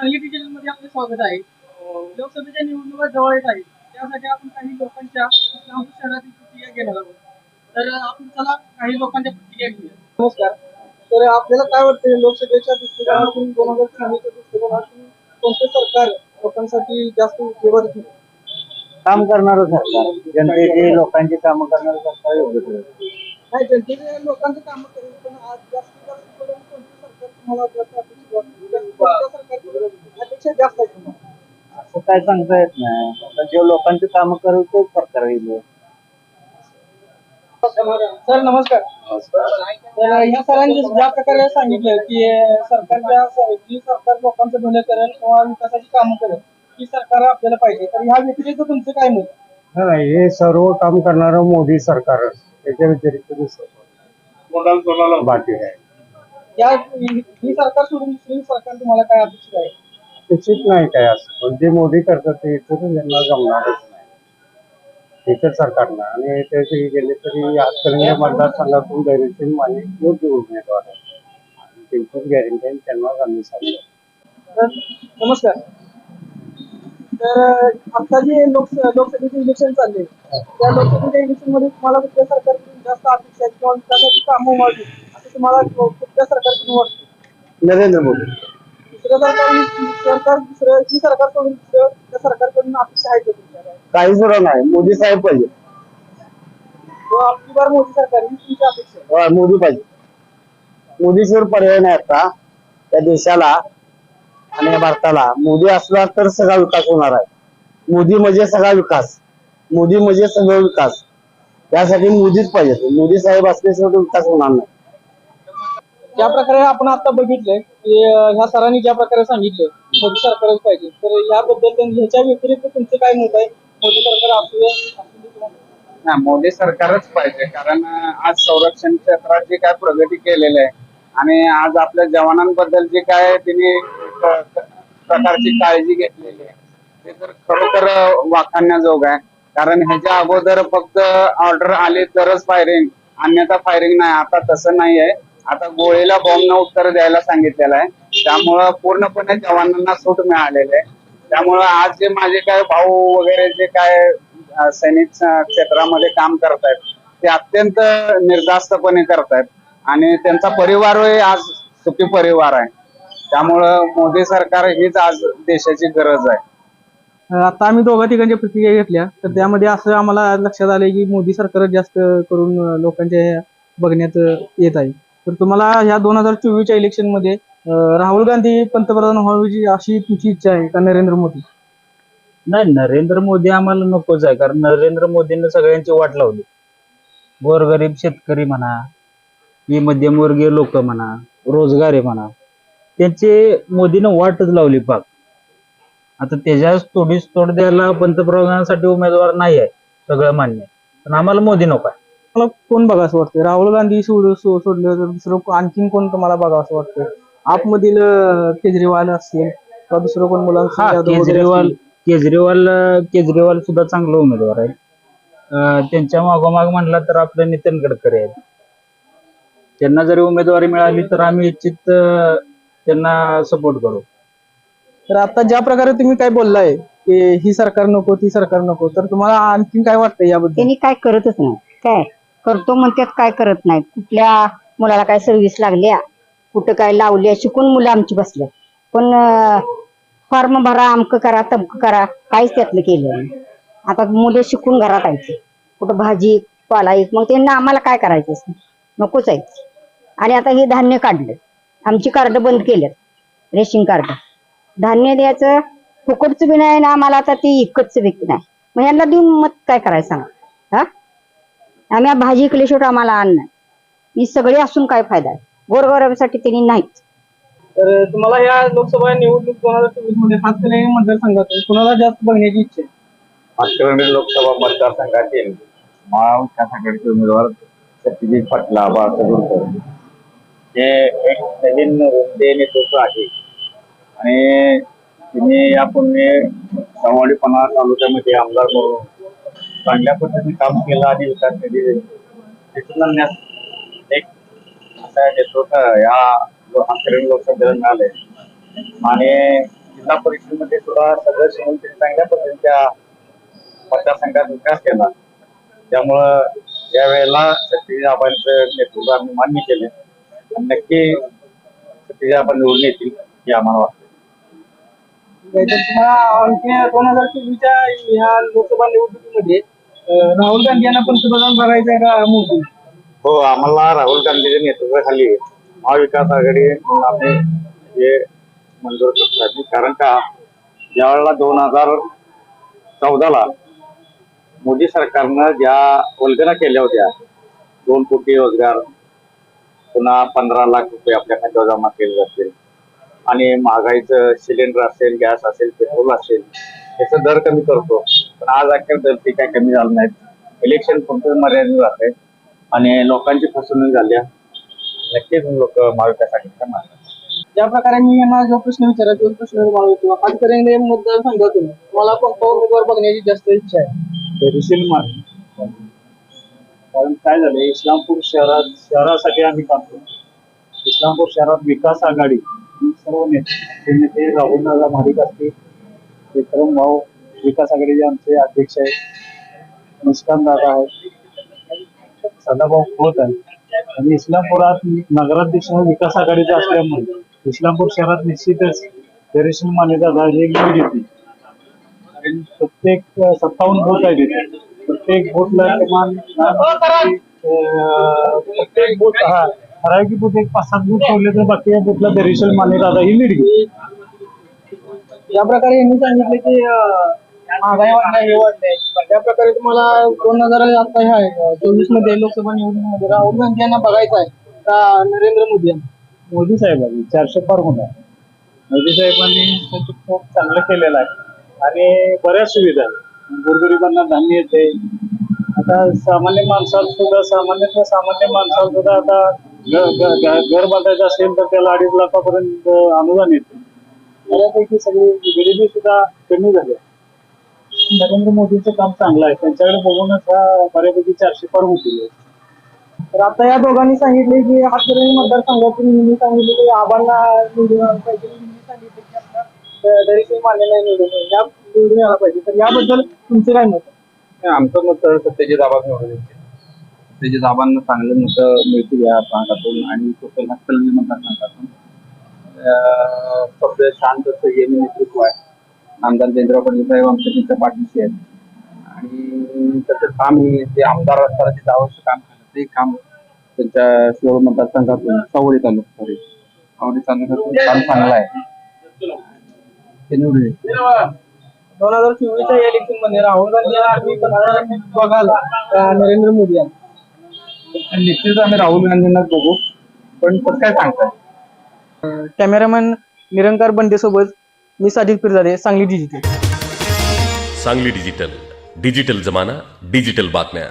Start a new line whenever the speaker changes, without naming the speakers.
सांगली डिजिटलमध्ये आपले स्वागत आहे. लोकसभेच्या निवडणुका जवळ येत आहेत. त्यासाठी आपण काही लोकांच्या इस्लामपूर शहरातील प्रतिक्रिया घेणार आहोत. तर आपण चला काही लोकांच्या प्रतिक्रिया घेऊया. नमस्कार. तर आपल्याला काय वाटतं लोकसभेच्या दृष्टिकोनातून दोन हजार चोवीसच्या दृष्टिकोनातून कोणतं सरकार लोकांसाठी जास्त उपयोगात?
काम करणारं सरकार. जनतेचे लोकांची कामं करणारं सरकार योग्य ठरेल.
नाही जनतेच्या लोकांचं काम करेल पण आज जास्तीत जास्त कोणतं सरकार तुम्हाला
काय सांगता येत नाही. आता जे लोकांची कामं तेच सरकार येईल
सर नमस्कार. तर ह्या सरांनी ज्या प्रकारे सांगितलं की सरकारच्या जी सरकार लोकांचं भलं करेल किंवा विकासाची कामं करेल ती सरकार आपल्याला पाहिजे. तर ह्या व्यतिरिक्त तुमचं काय मत?
नाही हे सर्व काम करणारं मोदी सरकार त्याच्या व्यतिरिक्त दुसरं बाकी काय.
या ही सरकार सोडून दुसरी सरकार तुम्हाला काय अपेक्षित आहे?
निश्चित नाही काय असं. पण जे मोदी करतात ते इतर त्यांना जमणारच नाही. इतर सरकारनं. आणि त्याचे गेले तरी हातकणंगले मतदारसंघातून दैनंदिन माने योग्य उमेदवार आहे त्यांचीच गॅरंटी त्यांनाच आम्ही सांगतो.
नमस्कार. तर आता जे लोक लोकसभेचे इलेक्शन चालले त्या लोकसभेच्या इलेक्शनमध्ये तुम्हाला कुठल्या सरकारकडून जास्त अपेक्षा किंवा त्यासाठी कामं व्हावी असं तुम्हाला कुठल्या सरकारकडून वाटतं?
नरेंद्र मोदी.
दुसरं सरकार सरकार दुसरं ही सरकार सोडून दुसरं त्या सरकारकडून अपेक्षा आहे का तुमच्या
काही सुद्धा नाही. मोदी साहेब पाहिजे.
तो आपली बार मोदी सरकार ही तुमची अपेक्षा आहे
मोदी पाहिजे. मोदीशिवाय पर्याय नाही आता. त्या देशाला आणि या भारताला. मोदी असला तर सगळा विकास होणार आहे. मोदी म्हणजे सगळा विकास. मोदी म्हणजे सगळा विकास. त्यासाठी मोदीच पाहिजे. मोदी साहेब असल्याशिवाय तो विकास होणार नाही.
ज्या प्रकारे आपण आता बघितलंय की ह्या सरांनी ज्या प्रकारे सांगितलं मोदी सरकारच पाहिजे. तर याबद्दल ह्याच्या व्यतिरिक्त तुमचं काय मत आहे? मोदी सरकार असूया दे
मोदी सरकारच पाहिजे. कारण आज संरक्षण क्षेत्रात जे काय प्रगती केलेली आहे आणि आज आपल्या जवानांबद्दल जे काय तिने प्रकारची काळजी घेतलेली आहे ते तर खरोखर वाखाणण्याजोग आहे. कारण ह्याच्या अगोदर फक्त ऑर्डर आली तरच फायरिंग अन्यथा फायरिंग नाही. आता तसं नाही आहे आता गोळीला बॉम्बनं उत्तर द्यायला सांगितलेलं आहे. त्यामुळं पूर्णपणे जवानांना सूट मिळालेली आहे. त्यामुळं आज जे माझे काय भाऊ वगैरे जे काय सैनिक क्षेत्रामध्ये काम करतायत ते अत्यंत निर्धास्तपणे करतायत. आणि त्यांचा परिवारही आज सुखी परिवार आहे. त्यामुळं मोदी सरकार हीच आज देशाची गरज आहे.
आता आम्ही दोघा तिघांच्या प्रतिक्रिया घेतल्या. तर त्यामध्ये असं आम्हाला लक्षात आलं की मोदी सरकार जास्त करून लोकांच्या बघण्यात येत आहे. तर तुम्हाला ह्या दोन हजार चोवीसच्या इलेक्शनमध्ये राहुल गांधी पंतप्रधान व्हावी अशी तुमची इच्छा आहे का नरेंद्र मोदी?
नाही नरेंद्र मोदी आम्हाला नकोच आहे कारण नरेंद्र मोदींनी सगळ्यांची वाट लावली. गोरगरीब शेतकरी म्हणा ही मध्यमवर्गीय लोक म्हणा रोजगारी म्हणा त्यांचे मोदीनं वाटच लावली पाक. आता त्याच्या तोडीस तोड द्यायला पंतप्रधानांसाठी उमेदवार नाही आहे सगळं मान्य पण आम्हाला मोदी नको आहे.
मला कोण बघा असं वाटतं राहुल गांधी सोड सोडलं तर दुसरं को- आणखीन कोण तुम्हाला बघा असं वाटतं आपमधील केजरीवाल असतील किंवा दुसरं कोण मुलांचं यादव वगैरे
केजरीवाल
असतील.
केजरीवाल केजरीवाल सुद्धा चांगला उमेदवार आहे. अं, त्यांच्या मागोमाग म्हणला तर आपलं नितीन गडकरी आहेत. त्यांना जरी उमेदवारी मिळाली तर आम्ही इच्छित अं, त्यांना सपोर्ट करू.
तर आता ज्या प्रकारे तुम्ही काय बोललाय की ही सरकार नको ती सरकार नको तर तुम्हाला आणखीन काय वाटतं याबद्दल?
त्यांनी काय करतच नाही. काय? करतो म्हणतात काय करत नाही कुठल्या मुलाला काय सर्व्हिस लागल्या कुठं काय लावल्या शिकून मुलं आमची बसल्या पण फॉर्म भरा अमक करा तमक करा काहीच त्यातलं केलं नाही. आता मुलं शिकून घरात आयचे. कुठं भाजी पाला एक मग त्यांना आम्हाला काय करायचं असं? नकोच आहे आणि आता हे धान्य काढलं. आमची कार्ड बंद केलेत रेशन कार्ड. धान्य द्यायचं फुकटचं बी नाही ना आम्हाला आता ती इकतचं बी नाही. मग यांना देऊन मत काय करायचं सांगा? हा? आम्ही भाजी केल्याशिवाय आम्हाला नाही. ही सगळी असून काय फायदा आहे? गोरगरिबासाठी त्यांनी नाहीच.
तर तुम्हाला या लोकसभा निवडणूक दोन हजार चोवीसमध्ये हातकणंगले मतदारसंघात कुणाला जास्त बघण्याची इच्छा आहे?
लोकसभा मतदारसंघातील महाविकास आघाडीचे उमेदवार सत्यजित पाटला बाळासाहेब हे एक नवीन उमदे नेतृत्व आहे. आणि त्यांनी यापूर्वी समावडीपणा तालुक्यामध्ये आमदार म्हणून चांगल्या पद्धतीने काम केलं आणि विकास केली तिथून एक असा नेतृत्व या हातकणंगले लोकसभेला मिळाले आणि जिल्हा परिषदेमध्ये सुद्धा सगळं म्हणून त्यांनी चांगल्या पद्धतीच्या मतदारसंघात विकास केला. त्यामुळं यावेळेला सत्यजित आबांचं नेतृत्व आम्ही मान्य केले आणि नक्की सत्यजित आबा निवडून येतील हे आम्हाला वाटतं.
तुम्हाला आणखी दोन हजार चोवीसच्या ह्या लोकसभा निवडणुकीमध्ये अं, राहुल गांधी यांना पंतप्रधान करायचं आहे का मोदी
हो आम्हाला राहुल गांधीच्या नेतृत्वाखाली महाविकास आघाडी आम्ही हे मंजूर करतो आहे. कारण का ज्यावेळेला दोन हजार चौदाला मोदी सरकारनं ज्या वल्गना केल्या होत्या दोन कोटी रोजगार पुन्हा पंधरा लाख रुपये आपल्या खात्यावर जमा केले जातील आणि महागाईचं सिलेंडर असेल गॅस असेल पेट्रोल असेल याचा दर कमी करतो. पण आज अखेर दर ते काही कमी झालं नाहीत. इलेक्शन पुरतं मर्यादित राहते. आणि लोकांची फसवणूक झाल्या नक्कीच लोक महाविकास मागे
ज्या प्रकारे मी यांना जो प्रश्न विचारला तो प्रश्न तुम्हाला विचारला. आजपर्यंत या मतदारसंघातून तुम्हाला कोणता उमेदवार बघण्याची जास्त इच्छा आहे?
तहसील मार्ग. कारण काय झालंय इस्लामपूर शहरात शहरासाठी आम्ही काम करतो. इस्लामपूर शहरात विकास आघाडी सर्व नेते नेते राहुल दादा महाडिक असतील विक्रम भाऊ विकास आघाडीचे आमचे अध्यक्ष आहेत मुस्कान दादा आहेत सदाभाऊ खोत आहेत. आणि इस्लामपुरात नगराध्यक्ष म्हणून विकास आघाडीचे असल्यामुळे इस्लामपूर शहरात निश्चितच तहसील मान्यता हे लीड घेते प्रत्येक सत्तावन्न बोट आहे तिथे प्रत्येक बोटला किमान प्रत्येक बोट हा ठराविक बूथ एक पाच सात बूथ ठेवले तर बाकी या बूथला दरेशल मान्यता ही लीड घेते
ज्या प्रकारे यांनी सांगितले की अं, महागाई वाढणार हे वाढले त्या प्रकारे तुम्हाला दोन हजार आता हे आहे. चोवीसमध्ये लोकसभा निवडणुकीमध्ये राहुल गांधी यांना बघायचं आहे का नरेंद्र मोदी यांना?
मोदी साहेबांनी चारशे पार होणार. मोदी साहेबांनी त्यांचं खूप चांगलं केलेलं आहे. आणि बऱ्याच सुविधा आहेत. गोरगरिबांना धान्य येते. आता सामान्य माणसाला सुद्धा सामान्यातल्या सामान्य माणसाला सुद्धा आता घर बांधायचं असेल तर त्याला अडीच लाखापर्यंत अनुदान येते. बऱ्यापैकी सगळी गरिबी सुद्धा कमी झाली. नरेंद्र मोदींचं काम चांगलं आहे. त्यांच्याकडे बघूनच हा बऱ्यापैकी चारशे पार होतील.
तर आता या दोघांनी सांगितले की हातकर्णी मतदारसंघातून मी सांगितले की आबांना निवडून आलं पाहिजे. मी सांगितले की आपला दरीचे मान्य नाही निवडून या निवडून यायला पाहिजे. तर याबद्दल तुमचे काय मत?
आमचं मत सत्यजित आबा निवडून येते सत्यजित चांगलं मोठं मिळतील या भागातून आणि कोकण नक्कल मतदारसंघातून. फक्त शांत संयमी नेतृत्व आहे आमदार जयंद्रराव पाटील साहेब आमच्या त्यांच्या पाठीशी आहेत. आणि त्याचं काम हे ते आमदार असताना तिथं आवश्यक काम केलं ते काम त्यांच्या शिरोळ मतदारसंघातून सावळी तालुका सॉरी सावळी तालुक्यातून काम चांगलं आहे. ते निवडून
दोन हजार चोवीसच्या इलेक्शनमध्ये राहुल गांधी आम्ही बघायला नरेंद्र मोदी यांना
निश्चित आम्ही राहुल गांधींनाच बघू. पण कसं काय सांगताय
कॅमेरामॅन निरंकार बंडे सोबत मी Sajid Pirzade Sangli digital
Sangli digital digital जमाना डिजिटल बातम्या.